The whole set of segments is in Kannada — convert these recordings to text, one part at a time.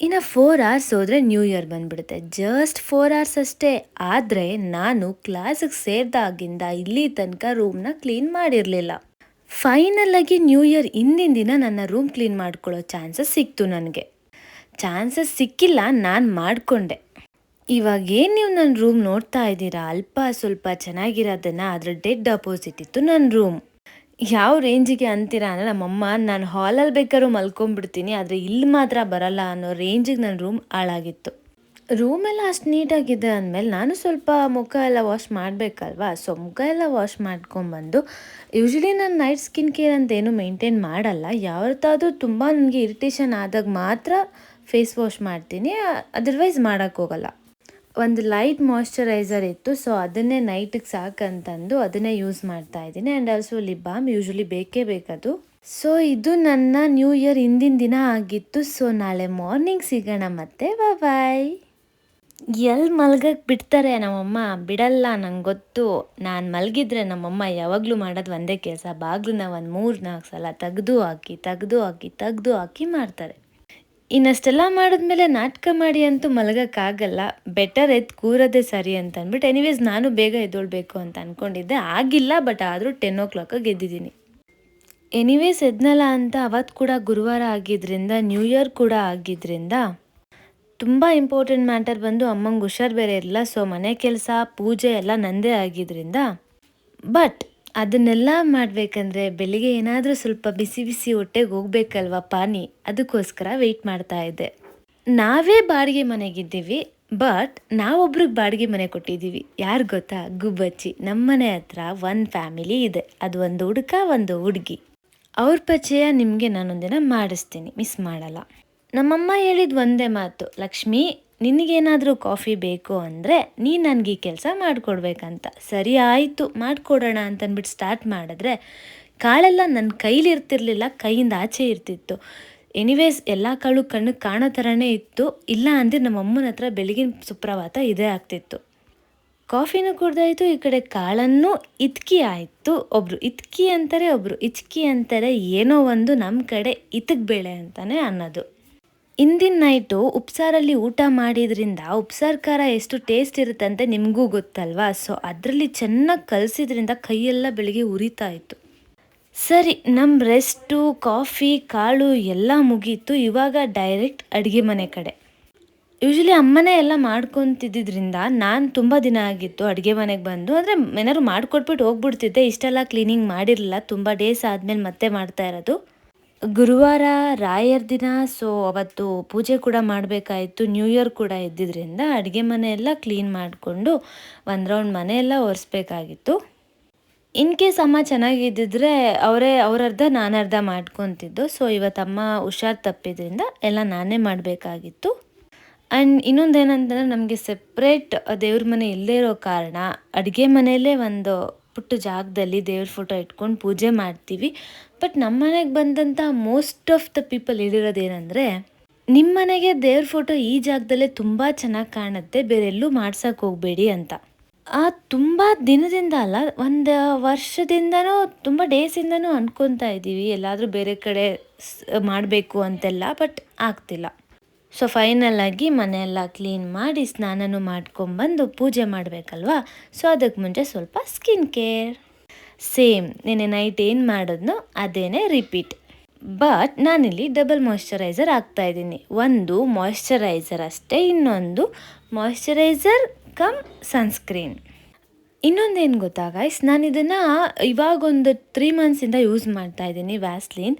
ಇನ್ನು ಫೋರ್ ಅವರ್ಸ್ ಹೋದರೆ ನ್ಯೂ ಇಯರ್ ಬಂದ್ಬಿಡುತ್ತೆ. ಜಸ್ಟ್ ಫೋರ್ ಅವರ್ಸ್ ಅಷ್ಟೇ. ಆದರೆ ನಾನು ಕ್ಲಾಸಿಗೆ ಸೇರಿದಾಗಿಂದ ಇಲ್ಲಿ ತನಕ ರೂಮ್ನ ಕ್ಲೀನ್ ಮಾಡಿರಲಿಲ್ಲ. ಫೈನಲ್ ಆಗಿ ನ್ಯೂ ಇಯರ್ ಹಿಂದಿನ ದಿನ ನನ್ನ ರೂಮ್ ಕ್ಲೀನ್ ಮಾಡ್ಕೊಳ್ಳೋ ಚಾನ್ಸಸ್ ಸಿಕ್ತು ನನಗೆ. ಚಾನ್ಸಸ್ ಸಿಕ್ಕಿಲ್ಲ, ನಾನು ಮಾಡಿಕೊಂಡೆ. ಇವಾಗ ಏನು ನೀವು ನನ್ನ ರೂಮ್ ನೋಡ್ತಾ ಇದ್ದೀರಾ? ಅಲ್ಪ ಸ್ವಲ್ಪ ಚೆನ್ನಾಗಿರೋದನ್ನು, ಅದರ ಡೆಡ್ ಅಪೋಸಿಟ್ ಇತ್ತು ನನ್ನ ರೂಮ್ ಯಾವ ರೇಂಜಿಗೆ ಅಂತೀರಾ ಅಂದರೆ ನಮ್ಮಮ್ಮ, ನಾನು ಹಾಲಲ್ಲಿ ಬೇಕಾದ್ರೂ ಮಲ್ಕೊಂಡ್ಬಿಡ್ತೀನಿ, ಆದರೆ ಇಲ್ಲಿ ಮಾತ್ರ ಬರಲ್ಲ ಅನ್ನೋ ರೇಂಜಿಗೆ ನನ್ನ ರೂಮ್ ಹಾಳಾಗಿತ್ತು. ರೂಮೆಲ್ಲ ಅಷ್ಟು ನೀಟಾಗಿದೆ ಅಂದಮೇಲೆ ನಾನು ಸ್ವಲ್ಪ ಮುಖ ಎಲ್ಲ ವಾಶ್ ಮಾಡಬೇಕಲ್ವಾ? ಸೊ ಮುಖ ಎಲ್ಲ ವಾಶ್ ಮಾಡ್ಕೊಂಬಂದು ಯೂಶ್ವಲಿ ನಾನು ನೈಟ್ ಸ್ಕಿನ್ ಕೇರ್ ಅಂತ ಏನು ಮೇಂಟೈನ್ ಮಾಡಲ್ಲ. ಯಾವತ್ತಾದರೂ ತುಂಬ ನನಗೆ ಇರಿಟೇಷನ್ ಆದಾಗ ಮಾತ್ರ ಫೇಸ್ ವಾಶ್ ಮಾಡ್ತೀನಿ ಅದರ್ವೈಸ್ ಮಾಡೋಕ್ಕೋಗಲ್ಲ ಒಂದು ಲೈಟ್ ಮಾಯಶ್ಚರೈಸರ್ ಇತ್ತು ಸೊ ಅದನ್ನೇ ನೈಟಿಗೆ ಸಾಕಂತಂದು ಅದನ್ನೇ ಯೂಸ್ ಮಾಡ್ತಾ ಇದ್ದೀನಿ. And also lip balm usually ಬೇಕೇ ಬೇಕದು. ಸೊ ಇದು ನನ್ನ ನ್ಯೂ ಇಯರ್ ಹಿಂದಿನ ದಿನ ಆಗಿತ್ತು. ಸೊ ನಾಳೆ ಮಾರ್ನಿಂಗ್ ಸಿಗೋಣ ಮತ್ತೆ. ಬಾಯ್ ಎಲ್ಲಿ ಮಲ್ಗಕ್ಕೆ ಬಿಡ್ತಾರೆ ನಮ್ಮಮ್ಮ? ಬಿಡಲ್ಲ, ನಂಗೆ ಗೊತ್ತು. ನಾನು ಮಲಗಿದ್ರೆ ನಮ್ಮಮ್ಮ ಯಾವಾಗಲೂ ಮಾಡೋದು ಒಂದೇ ಕೆಲಸ. ಬಾಗ್ಲನ್ನ ಒಂದು ಮೂರು ನಾಲ್ಕು ಸಲ ತೆಗೆದು ಹಾಕಿ ತೆಗೆದು ಹಾಕಿ ತೆಗೆದು ಹಾಕಿ ಮಾಡ್ತಾರೆ. ಇನ್ನಷ್ಟೆಲ್ಲ ಮಾಡಿದ್ಮೇಲೆ ನಾಟಕ ಮಾಡಿ ಅಂತೂ ಮಲಗೋಕ್ಕಾಗಲ್ಲ. ಬೆಟರ್ ಎದ್ದು ಕೂರೋದೇ ಸರಿ ಅಂತ ಅಂದ್ಬಿಟ್ಟು ಎನಿವೇಸ್ ನಾನು ಬೇಗ ಎದ್ದೊಳ್ಬೇಕು ಅಂತ ಅಂದ್ಕೊಂಡಿದ್ದೆ ಆಗಿಲ್ಲ ಬಟ್ ಆದರೂ ಟೆನ್ ಓ ಕ್ಲಾಕಾಗಿ ಎದ್ದಿದ್ದೀನಿ. ಎನಿವೇಸ್ ಎದ್ನಲ್ಲ ಅಂತ ಅವತ್ತು ಕೂಡ ಗುರುವಾರ ಆಗಿದ್ದರಿಂದ ನ್ಯೂ ಇಯರ್ ಕೂಡ ಆಗಿದ್ದರಿಂದ ತುಂಬ ಇಂಪಾರ್ಟೆಂಟ್ ಮ್ಯಾಟರ್ ಬಂದು ಅಮ್ಮಂಗೆ ಹುಷಾರು ಬೇರೆ ಇರಲಿಲ್ಲ. ಸೊ ಮನೆ ಕೆಲಸ, ಪೂಜೆ ಎಲ್ಲ ನಂದೇ ಆಗಿದ್ದರಿಂದ ಬಟ್ ಅದನ್ನೆಲ್ಲ ಮಾಡಬೇಕಂದ್ರೆ ಬೆಳಿಗ್ಗೆ ಏನಾದರೂ ಸ್ವಲ್ಪ ಬಿಸಿ ಬಿಸಿ ಹೊಟ್ಟೆಗೆ ಹೋಗ್ಬೇಕಲ್ವ ಪಾನಿ? ಅದಕ್ಕೋಸ್ಕರ ವೆಯ್ಟ್ ಮಾಡ್ತಾ ಇದ್ದೆ. ನಾವೇ ಬಾಡಿಗೆ ಮನೆಗಿದ್ದೀವಿ ಬಟ್ ನಾವೊಬ್ರಿಗೆ ಬಾಡಿಗೆ ಮನೆ ಕೊಟ್ಟಿದ್ದೀವಿ. ಯಾರು ಗೊತ್ತಾ? ಗುಬ್ಬಚ್ಚಿ. ನಮ್ಮನೆ ಹತ್ರ ಒಂದು ಫ್ಯಾಮಿಲಿ ಇದೆ. ಅದು ಒಂದು ಹುಡುಕ ಒಂದು ಹುಡುಗಿ. ಅವ್ರ ಪರಿಚಯ ನಿಮಗೆ ನಾನೊಂದಿನ ಮಾಡಿಸ್ತೀನಿ. ಮಿಸ್ ಮಾಡಲ್ಲ. ನಮ್ಮಮ್ಮ ಹೇಳಿದ ಒಂದೇ ಮಾತು, ಲಕ್ಷ್ಮಿ ನಿನಗೇನಾದರೂ ಕಾಫಿ ಬೇಕು ಅಂದರೆ ನೀ ನನಗೆ ಈ ಕೆಲಸ ಮಾಡಿಕೊಡ್ಬೇಕಂತ. ಸರಿ ಆಯಿತು, ಮಾಡಿಕೊಡೋಣ ಅಂತನ್ಬಿಟ್ಟು ಸ್ಟಾರ್ಟ್ ಮಾಡಿದ್ರೆ ಕಾಳೆಲ್ಲ ನನ್ನ ಕೈಲಿ ಇರ್ತಿರ್ಲಿಲ್ಲ, ಕೈಯಿಂದ ಆಚೆ ಇರ್ತಿತ್ತು. ಎನಿವೇಸ್ ಎಲ್ಲ ಕಾಳು ಕಣ್ಣು ಕಾಣೋ ಥರನೇ ಇತ್ತು. ಇಲ್ಲ ಅಂದರೆ ನಮ್ಮ ಅಮ್ಮನ ಹತ್ರ ಬೆಳಗಿನ ಸುಪ್ರಭಾತ ಇದೇ ಆಗ್ತಿತ್ತು. ಕಾಫಿನೂ ಕುಡ್ದಾಯಿತು, ಈ ಕಡೆ ಕಾಳನ್ನು ಇತ್ಕಿ ಆಯಿತು. ಒಬ್ಬರು ಇತ್ಕಿ ಅಂತಾರೆ ಒಬ್ಬರು ಇಚ್ಕಿ ಅಂತಾರೆ, ಏನೋ ಒಂದು ನಮ್ಮ ಕಡೆ ಇತಕ್ ಬೇಳೆ ಅಂತಲೇ ಅನ್ನೋದು. ಇಂದಿನ ನೈಟು ಉಪ್ಸಾರಲ್ಲಿ ಊಟ ಮಾಡಿದ್ರಿಂದ ಉಪ್ಸಾರು ಖಾರ ಎಷ್ಟು ಟೇಸ್ಟ್ ಇರುತ್ತಂತೆ ನಿಮಗೂ ಗೊತ್ತಲ್ವಾ? ಸೊ, ಅದರಲ್ಲಿ ಚೆನ್ನಾಗಿ ಕಲಸಿದ್ರಿಂದ ಕೈಯೆಲ್ಲ ಬೆಳಿಗ್ಗೆ ಉರಿತಾ ಇತ್ತು. ಸರಿ ನಮ್ಮ ರೆಸ್ಟು, ಕಾಫಿ, ಕಾಳು ಎಲ್ಲ ಮುಗೀತು. ಇವಾಗ ಡೈರೆಕ್ಟ್ ಅಡುಗೆ ಮನೆ ಕಡೆ. ಯೂಶ್ವಲಿ ಅಮ್ಮನೇ ಎಲ್ಲ ಮಾಡ್ಕೊತಿದ್ದಿದ್ರಿಂದ ನಾನು ತುಂಬ ದಿನ ಆಗಿತ್ತು ಅಡುಗೆ ಮನೆಗೆ ಬಂದು. ಅಂದರೆ ಏನಾದ್ರು ಮಾಡಿಕೊಟ್ಬಿಟ್ಟು ಹೋಗ್ಬಿಡ್ತಿದ್ದೆ. ಇಷ್ಟೆಲ್ಲ ಕ್ಲೀನಿಂಗ್ ಮಾಡಿರಲಿಲ್ಲ. ತುಂಬ ಡೇಸ್ ಆದಮೇಲೆ ಮತ್ತೆ ಮಾಡ್ತಾ ಇರೋದು. ಗುರುವಾರ ರಾಯರ ದಿನ ಸೊ ಅವತ್ತು ಪೂಜೆ ಕೂಡ ಮಾಡಬೇಕಾಯಿತು. ನ್ಯೂ ಇಯರ್ ಕೂಡ ಇದ್ದಿದ್ದರಿಂದ ಅಡುಗೆ ಮನೆಯೆಲ್ಲ ಕ್ಲೀನ್ ಮಾಡಿಕೊಂಡು ಒಂದು ರೌಂಡ್ ಮನೆಯೆಲ್ಲ ಒರೆಸ್ಬೇಕಾಗಿತ್ತು. ಇನ್ ಕೇಸ್ ಅಮ್ಮ ಚೆನ್ನಾಗಿದ್ದಿದ್ರೆ ಅವರೇ ಅವರರ್ಧ ನಾನರ್ಧ ಮಾಡ್ಕೊತಿದ್ದು. ಸೊ ಇವತ್ತಮ್ಮ ಹುಷಾರು ತಪ್ಪಿದ್ರಿಂದ ಎಲ್ಲ ನಾನೇ ಮಾಡಬೇಕಾಗಿತ್ತು. ಆ್ಯಂಡ್ ಇನ್ನೊಂದು ಏನಂತಂದರೆ ನಮಗೆ ಸೆಪ್ರೇಟ್ ದೇವ್ರ ಮನೆ ಇಲ್ಲದೇ ಇರೋ ಕಾರಣ ಅಡುಗೆ ಮನೆಯಲ್ಲೇ ಒಂದು ಪುಟ್ಟ ಜಾಗದಲ್ಲಿ ದೇವ್ರ ಫೋಟೋ ಇಟ್ಕೊಂಡು ಪೂಜೆ ಮಾಡ್ತೀವಿ. ಬಟ್ ನಮ್ಮ ಮನೆಗೆ ಬಂದಂಥ ಮೋಸ್ಟ್ ಆಫ್ ದ ಪೀಪಲ್ ಹೇಳಿರೋದು ಏನಂದರೆ ನಿಮ್ಮ ಮನೆಗೆ ದೇವ್ರ ಫೋಟೋ ಈ ಜಾಗದಲ್ಲೇ ತುಂಬ ಚೆನ್ನಾಗಿ ಕಾಣುತ್ತೆ ಬೇರೆ ಎಲ್ಲೂ ಮಾಡ್ಸೋಕೆ ಹೋಗಬೇಡಿ ಅಂತ. ಆ ತುಂಬ ದಿನದಿಂದ ಅಲ್ಲ, ಒಂದು ವರ್ಷದಿಂದನೂ, ತುಂಬ ಡೇಸಿಂದನೂ ಅಂದ್ಕೊತಾ ಇದ್ದೀವಿ ಎಲ್ಲಾದರೂ ಬೇರೆ ಕಡೆ ಮಾಡಬೇಕು ಅಂತೆಲ್ಲ ಬಟ್ ಆಗ್ತಿಲ್ಲ. ಸೊ ಫೈನಲ್ ಆಗಿ ಮನೆಯೆಲ್ಲ ಕ್ಲೀನ್ ಮಾಡಿ ಸ್ನಾನನೂ ಮಾಡ್ಕೊಂಬಂದು ಪೂಜೆ ಮಾಡಬೇಕಲ್ವಾ? ಸೊ ಅದಕ್ಕೆ ಮುಂಚೆ ಸ್ವಲ್ಪ ಸ್ಕಿನ್ ಕೇರ್ ಸೇಮ್ ನಿನ್ನೆ ನೈಟ್ ಏನು ಮಾಡಿದ್ನೋ ಅದೇನೇ ರಿಪೀಟ್ ಬಟ್ ನಾನಿಲ್ಲಿ ಡಬಲ್ ಮಾಯ್ಶ್ಚರೈಸರ್ ಹಾಕ್ತಾ ಇದ್ದೀನಿ. ಒಂದು ಮಾಯ್ಶ್ಚರೈಸರ್ ಅಷ್ಟೇ, ಇನ್ನೊಂದು ಮಾಯ್ಶ್ಚರೈಸರ್ ಕಮ್ ಸನ್ಸ್ಕ್ರೀನ್ ಇನ್ನೊಂದೇನು ಗೊತ್ತಾಗ ಗಾಯ್ಸ್ ನಾನು ಇದನ್ನು ಇವಾಗೊಂದು ತ್ರೀ ಮಂತ್ಸಿಂದ ಯೂಸ್ ಮಾಡ್ತಾ ಇದ್ದೀನಿ ವ್ಯಾಸ್ಲಿನ್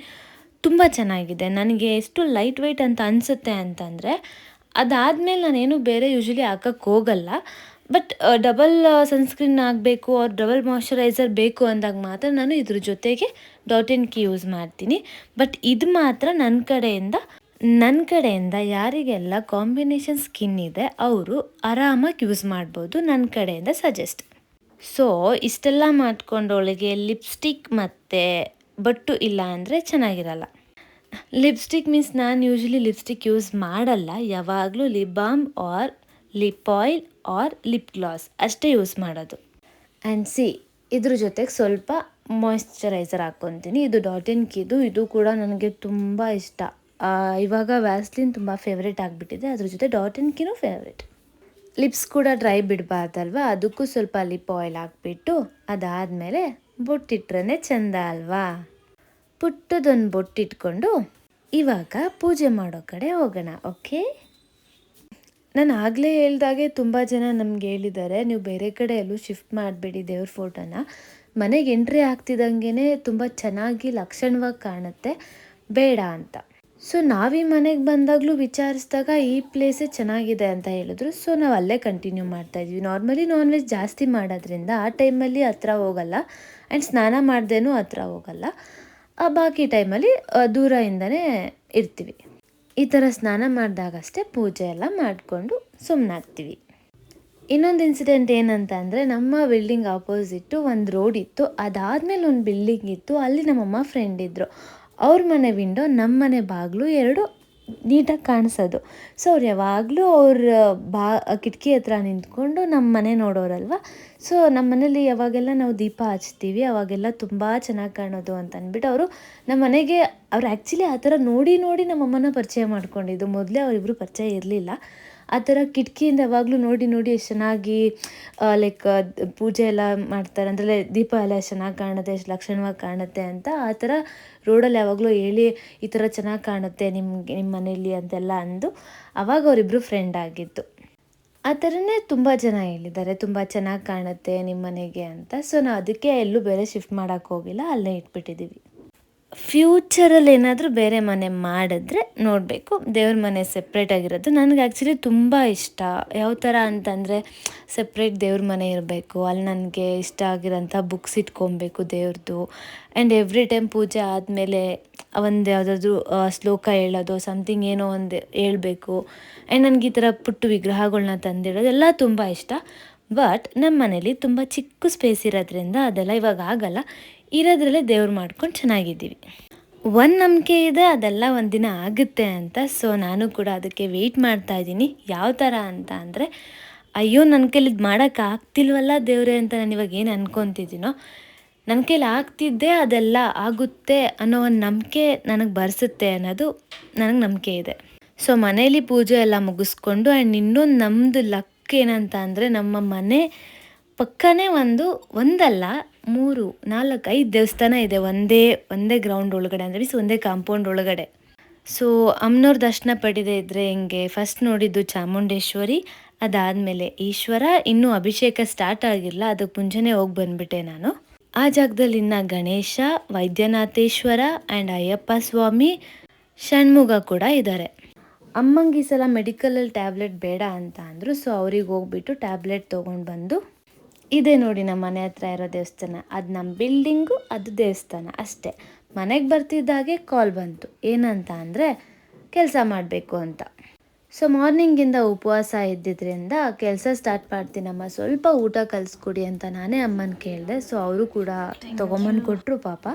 ತುಂಬ ಚೆನ್ನಾಗಿದೆ. ನನಗೆ ಎಷ್ಟು ಲೈಟ್ ವೆಯ್ಟ್ ಅಂತ ಅನಿಸುತ್ತೆ ಅಂತಂದರೆ, ಅದಾದಮೇಲೆ ನಾನೇನು ಬೇರೆ ಯೂಶ್ವಲಿ ಹಾಕಕ್ಕೆ ಹೋಗಲ್ಲ. ಬಟ್ ಡಬಲ್ ಸನ್ಸ್ಕ್ರೀನ್ ಆಗಬೇಕು ಅವ್ರ ಡಬಲ್ ಮಾಯ್ಶ್ಚರೈಸರ್ ಬೇಕು ಅಂದಾಗ ಮಾತ್ರ ನಾನು ಇದ್ರ ಜೊತೆಗೆ ಡಾಟ್ ಇನ್ ಕಿ ಯೂಸ್ ಮಾಡ್ತೀನಿ. ಬಟ್ ಇದು ಮಾತ್ರ ನನ್ನ ಕಡೆಯಿಂದ ನನ್ನ ಕಡೆಯಿಂದ ಯಾರಿಗೆಲ್ಲ ಕಾಂಬಿನೇಷನ್ ಸ್ಕಿನ್ ಇದೆ, ಅವರು ಆರಾಮಾಗಿ ಯೂಸ್ ಮಾಡ್ಬೋದು ನನ್ನ ಕಡೆಯಿಂದ ಸಜೆಸ್ಟ್ ಸೊ ಇಷ್ಟೆಲ್ಲ ಮಾಡ್ಕೊಂಡವಳಿಗೆ ಲಿಪ್ಸ್ಟಿಕ್ ಮತ್ತು ಬಟ್ಟು ಇಲ್ಲ ಅಂದರೆ ಚೆನ್ನಾಗಿರಲ್ಲ. ಲಿಪ್ಸ್ಟಿಕ್ ಮೀನ್ಸ್ ನಾನು ಯೂಶ್ವಲಿ ಲಿಪ್ಸ್ಟಿಕ್ ಯೂಸ್ ಮಾಡಲ್ಲ. ಯಾವಾಗಲೂ lip balm or lip oil or lip gloss ಅಷ್ಟೇ ಯೂಸ್ ಮಾಡೋದು. ಆ್ಯಂಡ್ ಸಿ ಇದ್ರ ಜೊತೆಗೆ ಸ್ವಲ್ಪ ಮಾಯಿಶ್ಚರೈಸರ್ ಹಾಕ್ಕೊತೀನಿ ಇದು ಡಾಟ್ ಇನ್ ಕಿದು. ಇದು ಕೂಡ ನನಗೆ ತುಂಬ ಇಷ್ಟ. ಇವಾಗ ವ್ಯಾಸ್ಲಿನ್ ತುಂಬ ಫೇವ್ರೇಟ್ ಆಗಿಬಿಟ್ಟಿದೆ. ಅದ್ರ ಜೊತೆ ಡಾಟ್ ಇನ್ ಕಿನೂ ಫೇವ್ರೇಟ್ ಲಿಪ್ಸ್ ಕೂಡ ಡ್ರೈ ಬಿಡಬಾರ್ದಲ್ವಾ? ಅದಕ್ಕೂ ಸ್ವಲ್ಪ ಲಿಪ್ ಆಯಿಲ್ ಹಾಕ್ಬಿಟ್ಟು ಅದಾದಮೇಲೆ ಬೊಟ್ಟಿಟ್ರೇ ಚೆಂದ ಅಲ್ವಾ? ಪುಟ್ಟದೊಂದು ಬೊಟ್ಟಿಟ್ಕೊಂಡು ಇವಾಗ ಪೂಜೆ ಮಾಡೋ ಕಡೆ ಹೋಗೋಣ, ಓಕೆ? ನಾನು ಆಗಲೇ ಹೇಳ್ದಾಗೆ ತುಂಬ ಜನ ನಮ್ಗೆ ಹೇಳಿದ್ದಾರೆ, ನೀವು ಬೇರೆ ಕಡೆ ಎಲ್ಲೂ ಶಿಫ್ಟ್ ಮಾಡಬೇಡಿ ದೇವ್ರ ಫೋಟೋನ. ಮನೆಗೆ ಎಂಟ್ರಿ ಆಗ್ತಿದ್ದಂಗೆ ತುಂಬ ಚೆನ್ನಾಗಿ ಲಕ್ಷಣವಾಗಿ ಕಾಣುತ್ತೆ, ಬೇಡ ಅಂತ. ಸೊ ನಾವೀ ಮನೆಗೆ ಬಂದಾಗಲೂ ವಿಚಾರಿಸಿದಾಗ ಈ ಪ್ಲೇಸೇ ಚೆನ್ನಾಗಿದೆ ಅಂತ ಹೇಳಿದ್ರು, ಸೊ ನಾವು ಅಲ್ಲೇ ಕಂಟಿನ್ಯೂ ಮಾಡ್ತಾ ಇದ್ವಿ. ನಾರ್ಮಲಿ ನಾನ್ ವೆಜ್ ಜಾಸ್ತಿ ಮಾಡೋದ್ರಿಂದ ಆ ಟೈಮಲ್ಲಿ ಹತ್ರ ಹೋಗಲ್ಲ ಆ್ಯಂಡ್ ಸ್ನಾನ ಮಾಡ್ದೇನೂ ಹತ್ರ ಹೋಗಲ್ಲ. ಬಾಕಿ ಟೈಮಲ್ಲಿ ದೂರದಿಂದನೇ ಇರ್ತೀವಿ. ಈ ಥರ ಸ್ನಾನ ಮಾಡಿದಾಗಷ್ಟೇ ಪೂಜೆ ಎಲ್ಲ ಮಾಡಿಕೊಂಡು ಸುಮ್ಮನಾಗ್ತೀವಿ ಇನ್ನೊಂದು ಇನ್ಸಿಡೆಂಟ್ ಏನಂತ ಅಂದರೆ, ನಮ್ಮ ಬಿಲ್ಡಿಂಗ್ ಆಪೋಸಿಟ್ಟು ಒಂದು ರೋಡ್ ಇತ್ತು. ಅದಾದಮೇಲೆ ಒಂದು ಬಿಲ್ಡಿಂಗ್ ಇತ್ತು. ಅಲ್ಲಿ ನಮ್ಮಮ್ಮ ಫ್ರೆಂಡ್ ಇದ್ದರು ಅವ್ರ ಮನೆ ವಿಂಡೋ ನಮ್ಮ ಮನೆ ಬಾಗಿಲು ಎರಡು ನೀಟಾಗಿ ಕಾಣಿಸೋದು. ಸೊ ಅವ್ರು ಯಾವಾಗಲೂ ಅವ್ರ, ಬಾ, ಕಿಟಕಿ ಹತ್ರ ನಿಂತ್ಕೊಂಡು ನಮ್ಮ ಮನೆ ನೋಡೋರಲ್ವ? ಸೊ ನಮ್ಮ ಮನೇಲಿ ಯಾವಾಗೆಲ್ಲ ನಾವು ದೀಪ ಹಚ್ತೀವಿ, ಅವಾಗೆಲ್ಲ ತುಂಬ ಚೆನ್ನಾಗಿ ಕಾಣೋದು ಅಂತ ಅಂದ್ಬಿಟ್ಟು ಅವರು ನಮ್ಮ ಮನೆಗೆ, ಅವ್ರು ಆ್ಯಕ್ಚುಲಿ ಆ ಥರ ನೋಡಿ ನೋಡಿ ನಮ್ಮಮ್ಮನ ಪರಿಚಯ ಮಾಡ್ಕೊಂಡಿದ್ದು. ಮೊದಲೇ ಅವರಿಬ್ಬರು ಪರಿಚಯ ಇರಲಿಲ್ಲ. ಆ ಥರ ಕಿಟಕಿಯಿಂದ ಯಾವಾಗಲೂ ನೋಡಿ ನೋಡಿ ಎಷ್ಟು ಚೆನ್ನಾಗಿ ಲೈಕ್ ಪೂಜೆ ಎಲ್ಲ ಮಾಡ್ತಾರೆ. ಅಂದರೆ ದೀಪ ಎಲ್ಲ ಎಷ್ಟು ಚೆನ್ನಾಗಿ ಕಾಣುತ್ತೆ ಎಷ್ಟು ಲಕ್ಷಣವಾಗಿ ಕಾಣುತ್ತೆ ಅಂತ ಆ ಥರ ರೋಡಲ್ಲಿ ಯಾವಾಗಲೂ ಹೇಳಿ ಈ ಥರ ಚೆನ್ನಾಗಿ ಕಾಣುತ್ತೆ ನಿಮಗೆ ನಿಮ್ಮ ಮನೇಲಿ ಅಂತೆಲ್ಲ ಅಂದು ಅವಾಗ ಅವರಿಬ್ಬರು ಫ್ರೆಂಡ್ ಆಗಿತ್ತು ಆ ಥರನೇ ತುಂಬ ಜನ ಹೇಳಿದ್ದಾರೆ. ತುಂಬ ಚೆನ್ನಾಗಿ ಕಾಣುತ್ತೆ ನಿಮ್ಮ ಮನೆಗೆ ಅಂತ. ಸೊ ನಾವು ಅದಕ್ಕೆ ಎಲ್ಲೂ ಬೇರೆ ಶಿಫ್ಟ್ ಮಾಡೋಕ್ಕೋಗಿಲ್ಲ ಅಲ್ಲೇ ಇಟ್ಬಿಟ್ಟಿದ್ದೀವಿ ಫ್ಯೂಚರಲ್ಲಿ ಏನಾದರೂ ಬೇರೆ ಮನೆ ಮಾಡಿದ್ರೆ ನೋಡಬೇಕು. ದೇವ್ರ ಮನೆ ಸೆಪ್ರೇಟಾಗಿರೋದು ನನಗೆ ಆ್ಯಕ್ಚುಲಿ ತುಂಬ ಇಷ್ಟ. ಯಾವ ಥರ ಅಂತಂದರೆ ಸೆಪ್ರೇಟ್ ದೇವ್ರ ಮನೆ ಇರಬೇಕು. ಅಲ್ಲಿ ನನಗೆ ಇಷ್ಟ ಆಗಿರೋಂಥ ಬುಕ್ಸ್ ಇಟ್ಕೊಬೇಕು ದೇವ್ರದ್ದು ಆ್ಯಂಡ್ ಎವ್ರಿ ಟೈಮ್ ಪೂಜೆ ಆದಮೇಲೆ ಒಂದು ಯಾವುದಾದ್ರೂ ಶ್ಲೋಕ ಹೇಳೋದು ಸಮಥಿಂಗ್ ಏನೋ ಒಂದು ಹೇಳಬೇಕು. ಆ್ಯಂಡ್ ನನಗೆ ಈ ಥರ ಪುಟ್ಟ ವಿಗ್ರಹಗಳನ್ನ ತಂದಿಡೋದು ಎಲ್ಲ ತುಂಬ ಇಷ್ಟ. ಬಟ್ ನಮ್ಮ ಮನೇಲಿ ತುಂಬ ಚಿಕ್ಕ ಸ್ಪೇಸ್ ಇರೋದ್ರಿಂದ ಅದೆಲ್ಲ ಇವಾಗ ಆಗಲ್ಲ. ಇರೋದ್ರಲ್ಲೇ ದೇವ್ರು ಮಾಡ್ಕೊಂಡು ಚೆನ್ನಾಗಿದ್ದೀವಿ. ಒಂದು ನಂಬಿಕೆ ಇದೆ, ಅದೆಲ್ಲ ಒಂದಿನ ಆಗುತ್ತೆ ಅಂತ. ಸೊ ನಾನು ಕೂಡ ಅದಕ್ಕೆ ವೆಯ್ಟ್ ಮಾಡ್ತಾ ಇದ್ದೀನಿ. ಯಾವ ಥರ ಅಂತ ಅಂದರೆ, ಅಯ್ಯೋ ನನ್ನ ಕೈಲಿ ಇದು ಮಾಡೋಕ್ಕೆ ಆಗ್ತಿಲ್ವಲ್ಲ ದೇವ್ರೆ ಅಂತ ನಾನು ಇವಾಗ ಏನು ಅನ್ಕೊತಿದ್ದೀನೋ. ನನ್ನ ಕೈಲಿ ಆಗ್ತಿದ್ದೆ ಅದೆಲ್ಲ ಆಗುತ್ತೆ ಅನ್ನೋ ಒಂದು ನಂಬಿಕೆ ನನಗೆ ಬರ್ಸುತ್ತೆ ಅನ್ನೋದು ನನಗೆ ನಂಬಿಕೆ ಇದೆ. ಸೊ ಮನೇಲಿ ಪೂಜೆ ಎಲ್ಲ ಮುಗಿಸ್ಕೊಂಡು ಆ್ಯಂಡ್ ಇನ್ನೊಂದು ನಮ್ಮದು ಲಕ್ ಏನಂತ ಅಂದರೆ, ನಮ್ಮ ಮನೆ ಪಕ್ಕನೇ ಒಂದು ಒಂದಲ್ಲ ಮೂರು, ನಾಲ್ಕು, ಐದು ದೇವಸ್ಥಾನ ಇದೆ ಒಂದೇ ಒಂದೇ ಗ್ರೌಂಡ್ ಒಳಗಡೆ ಅಂದರೆ ಮೀನ್ಸ್ ಒಂದೇ ಕಾಂಪೌಂಡ್ ಒಳಗಡೆ. ಸೊ ಅಮ್ಮನವ್ರ ದರ್ಶನ ಪಡೆದೇ ಇದ್ದರೆ ಹೆಂಗೆ? ಫಸ್ಟ್ ನೋಡಿದ್ದು ಚಾಮುಂಡೇಶ್ವರಿ, ಅದಾದಮೇಲೆ ಈಶ್ವರ, ಇನ್ನೂ ಅಭಿಷೇಕ ಸ್ಟಾರ್ಟ್ ಆಗಿಲ್ಲ, ಅದಕ್ಕೆ ಮುಂಚೆನೇ ಹೋಗಿ ಬಂದ್ಬಿಟ್ಟೆ ನಾನು. ಆ ಜಾಗದಲ್ಲಿ ಇನ್ನು ಗಣೇಶ, ವೈದ್ಯನಾಥೇಶ್ವರ ಆ್ಯಂಡ್ ಅಯ್ಯಪ್ಪ ಸ್ವಾಮಿ, ಷಣ್ಮುಗ ಕೂಡ ಇದ್ದಾರೆ ಅಮ್ಮಂಗೆ ಈ ಸಲ ಮೆಡಿಕಲಲ್ಲಿ ಟ್ಯಾಬ್ಲೆಟ್ ಬೇಡ ಅಂತ ಅಂದರು ಸೊ ಅವ್ರಿಗೆ ಹೋಗ್ಬಿಟ್ಟು ಟ್ಯಾಬ್ಲೆಟ್ ತೊಗೊಂಡು ಬಂದು ಇದೆ ನೋಡಿ ನಮ್ಮ ಮನೆ ಹತ್ರ ಇರೋ ದೇವಸ್ಥಾನ. ಅದು ನಮ್ಮ ಬಿಲ್ಡಿಂಗು ಅದು ದೇವಸ್ಥಾನ ಅಷ್ಟೇ. ಮನೆಗೆ ಬರ್ತಿದ್ದಾಗೆ ಕಾಲ್ ಬಂತು. ಏನಂತ ಅಂದರೆ ಕೆಲಸ ಮಾಡಬೇಕು ಅಂತ. ಸೊ ಮಾರ್ನಿಂಗಿಂದ ಉಪವಾಸ ಇದ್ದಿದ್ದರಿಂದ ಕೆಲಸ ಸ್ಟಾರ್ಟ್ ಮಾಡ್ತೀನಮ್ಮ ಸ್ವಲ್ಪ ಊಟ ಕಲಿಸ್ಕೊಡಿ ಅಂತ ನಾನೇ ಅಮ್ಮನ ಕೇಳಿದೆ. ಸೊ ಅವರು ಕೂಡ ತೊಗೊಂಬಂದು ಕೊಟ್ಟರು ಪಾಪ.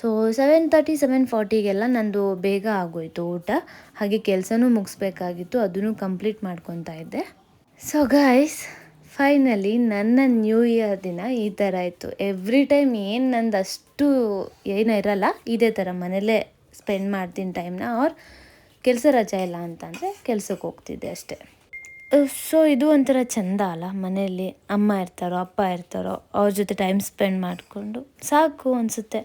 ಸೊ ಸೆವೆನ್ ತರ್ಟಿ ಸೆವೆನ್ ಫಾರ್ಟಿಗೆಲ್ಲ ನಂದು ಬೇಗ ಆಗೋಯ್ತು ಊಟ. ಹಾಗೆ ಕೆಲಸನೂ ಮುಗಿಸ್ಬೇಕಾಗಿತ್ತು. ಅದನ್ನು ಕಂಪ್ಲೀಟ್ ಮಾಡ್ಕೊತಾ ಇದ್ದೆ. ಸೊ ಗಾಯ್ಸ್ ಫೈನಲಿ ನನ್ನ ನ್ಯೂ ಇಯರ್ ದಿನ ಈ ಥರ ಇತ್ತು. ಎವ್ರಿ ಟೈಮ್ ಏನು ನಂದು ಅಷ್ಟು ಏನೂ ಇರಲ್ಲ. ಇದೇ ಥರ ಮನೇಲೇ ಸ್ಪೆಂಡ್ ಮಾಡ್ತೀನಿ ಟೈಮ್ನ ಅವ್ರ ಕೆಲಸ ರಜಾ ಇಲ್ಲ ಅಂತಂದರೆ ಕೆಲ್ಸಕ್ಕೆ ಹೋಗ್ತಿದ್ದೆ ಅಷ್ಟೇ. ಸೊ ಇದು ಒಂಥರ ಚೆಂದ ಅಲ್ಲ ಮನೆಯಲ್ಲಿ ಅಮ್ಮ ಇರ್ತಾರೋ, ಅಪ್ಪ ಇರ್ತಾರೋ, ಅವ್ರ ಜೊತೆ ಟೈಮ್ ಸ್ಪೆಂಡ್ ಮಾಡಿಕೊಂಡು ಸಾಕು ಅನಿಸುತ್ತೆ.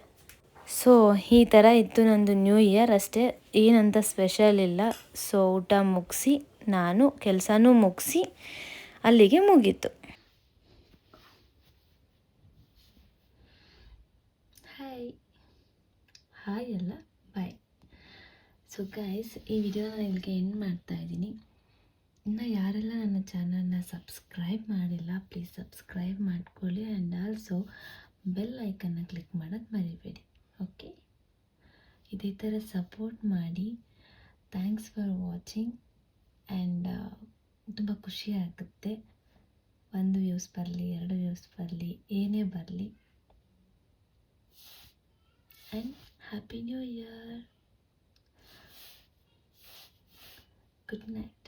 ಸೊ ಈ ಥರ ಇತ್ತು ನಂದು ನ್ಯೂ ಇಯರ್ ಅಷ್ಟೇ. ಏನಂತ ಸ್ಪೆಷಲ್ ಇಲ್ಲ. ಸೊ ಊಟ ಮುಗಿಸಿ, ನಾನು ಕೆಲಸನೂ ಮುಗಿಸಿ ಅಲ್ಲಿಗೆ ಮುಗೀತು. ಹಾಯ್ ಹಾಯ್ ಅಲ್ಲ ಬಾಯ್ ಸೊ ಗೈಸ್ ಈ ವಿಡಿಯೋನ ನಿಮಗೆ ಎಂಡ್ ಮಾಡ್ತಾ ಇದ್ದೀನಿ. ಇನ್ನು ಯಾರೆಲ್ಲ ನನ್ನ ಚಾನಲ್ನ ಸಬ್ಸ್ಕ್ರೈಬ್ ಮಾಡಿಲ್ಲ ಪ್ಲೀಸ್ ಸಬ್ಸ್ಕ್ರೈಬ್ ಮಾಡ್ಕೊಳ್ಳಿ ಆ್ಯಂಡ್ ಆಲ್ಸೋ ಬೆಲ್ ಐಕನ್ನ ಕ್ಲಿಕ್ ಮಾಡೋದು ಮರಿಬೇಡಿ ಓಕೆ ಇದೇ ಥರ ಸಪೋರ್ಟ್ ಮಾಡಿ. ಥ್ಯಾಂಕ್ಸ್ ಫಾರ್ ವಾಚಿಂಗ್ ಆ್ಯಂಡ್ ತುಂಬ ಖುಷಿ ಆಗುತ್ತೆ. ಒಂದು ವ್ಯೂಸ್ ಬರಲಿ, ಎರಡು ವ್ಯೂಸ್ ಬರಲಿ, ಏನೇ ಬರಲಿ. And happy new year good night